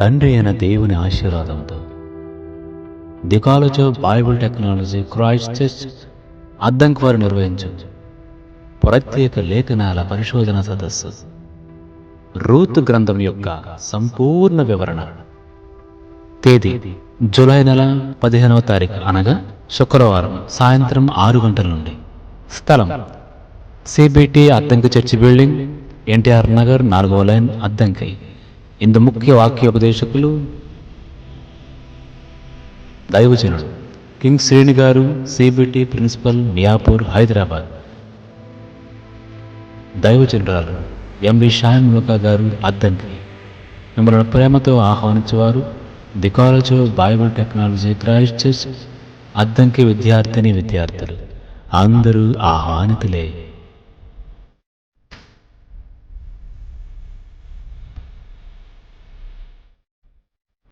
తండ్రి అయిన దేవుని ఆశీర్వాదంతో. The Bible technology Christ church Addanki వారు నిర్వహించు. ప్రత్యేక లేఖనాల పరిశోధన సదస్సు. రూత్ గ్రంథం యొక్క సంపూర్ణ వివరణ. తేదీ జూలై నెల పదిహేనవ తారీఖు అనగా శుక్రవారం సాయంత్రం ఆరు గంటల నుండి. స్థలం CBT Addanki church building NTR Nagar నాలుగవ లైన్ అద్దంకి. ఇందు ముఖ్య వాక్యోపదేశకులు దైవజనుడు. కింగ్ శ్రేణి గారు సిబిటి ప్రిన్సిపల్ మియాపూర్ హైదరాబాద్. దైవజనురాలు ఎంవి షాయములక గారు అద్దంకి. మిమ్మల్ని ప్రేమతో ఆహ్వానించేవారు the college of Bible technology Christ church Addanki విద్యార్థిని విద్యార్థులు. అందరూ ఆహ్వానితులే.